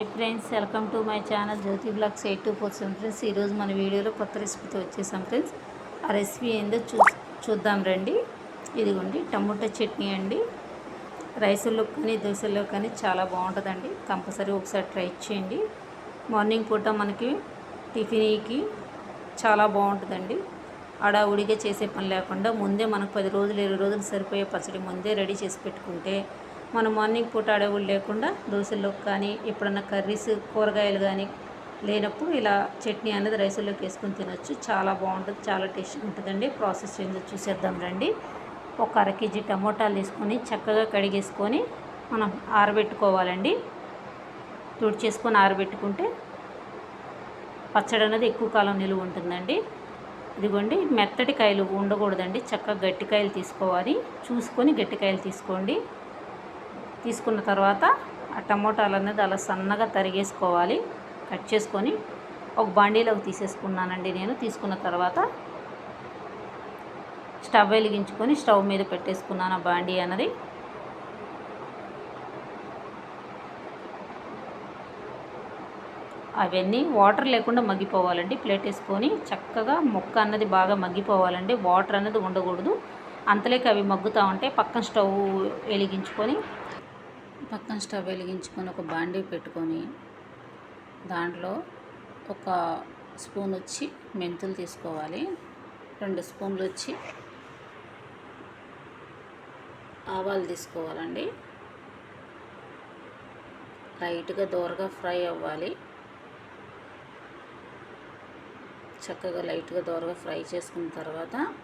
Friends welcome to my channel Jyothi blogs eight two four seven friends ఈరోజు మన వీడియోలో కొత్త రెసిపీతో వచ్చేసాం ఫ్రెండ్స్ ఆ రెసిపీ ఏందో చూ చూద్దాం రండి. ఇదిగోండి టమోటా చట్నీ అండి. రైసుల్లో కానీ దోశల్లో కానీ చాలా బాగుంటుందండి. కంపల్సరీ ఒకసారి ట్రై చేయండి. మార్నింగ్ పూట మనకి టిఫిన్కి చాలా బాగుంటుందండి. అడావుడిగా చేసే పని లేకుండా ముందే మనకు పది రోజులు ఇరవై రోజులు సరిపోయే పచ్చడి ముందే రెడీ చేసి పెట్టుకుంటే మనం మార్నింగ్ పూట అడవులు లేకుండా దోశల్లోకి కానీ ఎప్పుడన్నా కర్రీస్ కూరగాయలు కానీ లేనప్పుడు ఇలా చట్నీ అనేది రైసుల్లోకి వేసుకొని తినొచ్చు. చాలా బాగుంటుంది చాలా టేస్ట్ ఉంటుందండి. ప్రాసెస్ ఏందో చూసేద్దాం రండి. ఒక అర కేజీ టమోటాలు తీసుకొని చక్కగా కడిగేసుకొని మనం ఆరబెట్టుకోవాలండి. తుడిచేసుకొని ఆరబెట్టుకుంటే పచ్చడి అనేది ఎక్కువ కాలం నిలువ ఉంటుందండి. ఇదిగోండి మెత్తటి కాయలు ఉండకూడదండి. చక్కగా గట్టికాయలు తీసుకోవాలి. చూసుకొని గట్టికాయలు తీసుకోండి. తీసుకున్న తర్వాత ఆ టమోటాలు అనేది అలా సన్నగా తరిగేసుకోవాలి. కట్ చేసుకొని ఒక బాండీలోకి తీసేసుకున్నానండి నేను. తీసుకున్న తర్వాత స్టవ్ వెలిగించుకొని స్టవ్ మీద పెట్టేసుకున్నాను ఆ బాండీ అన్నది అవన్నీ వాటర్ లేకుండా మగ్గిపోవాలండి. ప్లేట్ వేసుకొని చక్కగా మొక్క అన్నది బాగా మగ్గిపోవాలండి. వాటర్ అన్నది ఉండకూడదు. అంతలేక అవి మగ్గుతూ ఉంటే పక్కన స్టవ్ వెలిగించుకొని పక్కన స్టవ్ వెలిగించుకొని ఒక బాండీ పెట్టుకొని దాంట్లో ఒక స్పూన్ వచ్చి మెంతులు తీసుకోవాలి. రెండు స్పూన్లు వచ్చి ఆవాలు తీసుకోవాలండి. లైట్గా దోరగా ఫ్రై అవ్వాలి. చక్కగా లైట్గా దోరగా ఫ్రై చేసుకున్న తర్వాత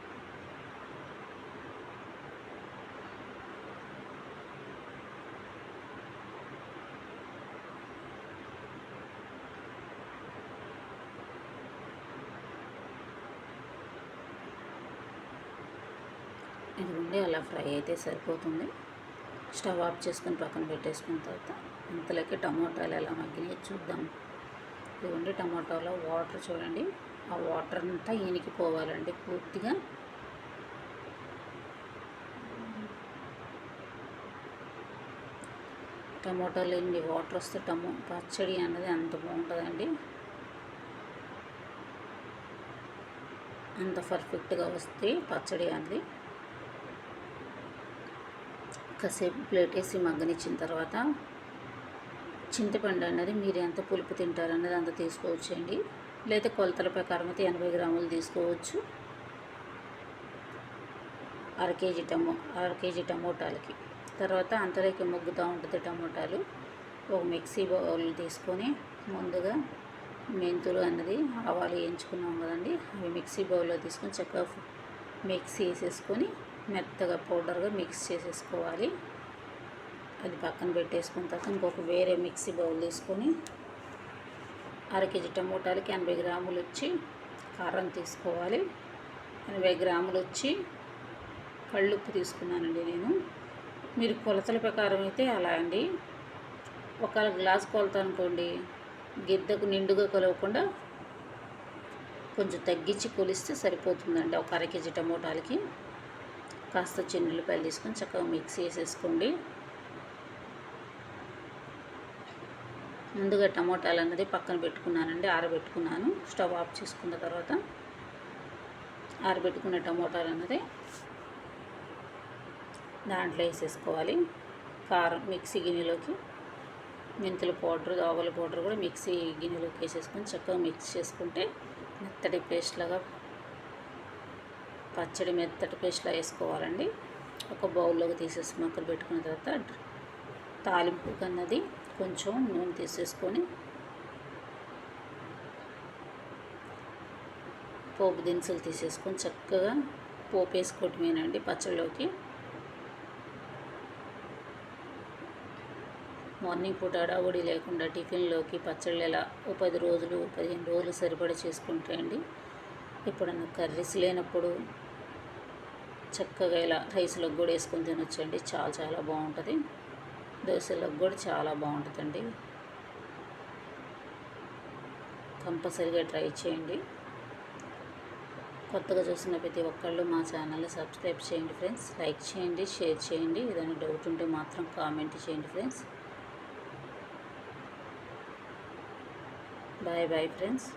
ఇదిగోండి అలా ఫ్రై అయితే సరిపోతుంది. స్టవ్ ఆఫ్ చేసుకుని పక్కన పెట్టేసుకున్న తర్వాత ఇంతలోకి టమోటాలు ఎలా మగ్గినాయి చూద్దాం. ఇదిగోండి టమాటాలో వాటర్ చూడండి. ఆ వాటర్ అంతా ఈనికిపోవాలండి పూర్తిగా. టమోటాలు ఎన్ని వాటర్ వస్తే టమో పచ్చడి అన్నది అంత బాగుంటుందండి. అంత పర్ఫెక్ట్గా వస్తే పచ్చడి అనేది కాసేపు ప్లేట్ వేసి మగ్గనిచ్చిన తర్వాత చింతపండు అన్నది మీరు ఎంత పులుపు తింటారన్నది అంత తీసుకోవచ్చండి లేదా కొలతల ప్రకారం అయితే ఎనభై గ్రాములు తీసుకోవచ్చు. అర కేజీ టమో అర కేజీ టమోటాలకి. తర్వాత అంతలోకి మొగ్గుతూ ఉంటుంది టమోటాలు. ఒక మిక్సీ బౌల్ తీసుకొని ముందుగా మెంతులు అన్నది ఆవాలు వేయించుకున్నాం కదండి. అవి మిక్సీ బౌల్లో తీసుకొని చక్కగా మిక్సీ వేసేసుకొని మెత్తగా పౌడర్గా మిక్స్ చేసేసుకోవాలి. అది పక్కన పెట్టేసుకున్న తర్వాత ఇంకొక వేరే మిక్సీ బౌల్ తీసుకొని అర కేజీ టమోటాలకి ఎనభై గ్రాములు వచ్చి కారం తీసుకోవాలి. ఎనభై గ్రాములు వచ్చి కళ్ళుప్పు తీసుకున్నానండి నేను. మీరు కొలతల ప్రకారం అయితే అలా అండి. ఒక గ్లాస్ కొలత అనుకోండి గిద్దకు నిండుగా కొలవకుండా కొంచెం తగ్గించి కొలిస్తే సరిపోతుందండి. ఒక అర కేజీ టమోటాలకి. కాస్త చిన్నులపాయలు తీసుకొని చక్కగా మిక్స్ చేసేసుకోండి. ముందుగా టమోటాలు అన్నది పక్కన పెట్టుకున్నానండి ఆరబెట్టుకున్నాను. స్టవ్ ఆఫ్ చేసుకున్న తర్వాత ఆరబెట్టుకున్న టమోటాలు అన్నది దాంట్లో వేసేసుకోవాలి. కారం మిక్సీ గిన్నెలోకి మెంతుల పౌడర్ ఆవుల పౌడర్ కూడా మిక్సీ గిన్నెలోకి వేసేసుకొని చక్కగా మిక్స్ చేసుకుంటే మెత్తడి పేస్ట్ లాగా పచ్చడి మెత్తటి పేస్ట్లా వేసుకోవాలండి. ఒక బౌల్లోకి తీసేసి మొక్కలు పెట్టుకున్న తర్వాత తాలింపు కన్నది కొంచెం నూనె తీసేసుకొని పోపు దినుసులు తీసేసుకొని చక్కగా పోపు వేసుకోవటమేనండి పచ్చడిలోకి. మార్నింగ్ పూట అడావుడి లేకుండా టిఫిన్లోకి పచ్చళ్ళు ఎలా ఓ పది రోజులు పదిహేను రోజులు సరిపడా చేసుకుంటాయండి. ఎప్పుడన్నా కర్రీస్ లేనప్పుడు చక్కగా ఇలా రైస్లోకి కూడా వేసుకొని తినొచ్చండి. చాలా చాలా బాగుంటుంది. దోశలకు కూడా చాలా బాగుంటుందండి. కంపల్సరీగా ట్రై చేయండి. కొత్తగా చూసిన ప్రతి ఒక్కళ్ళు మా ఛానల్ని సబ్స్క్రైబ్ చేయండి ఫ్రెండ్స్. లైక్ చేయండి షేర్ చేయండి. ఏదైనా డౌట్ ఉంటే మాత్రం కామెంట్ చేయండి ఫ్రెండ్స్. Bye bye friends.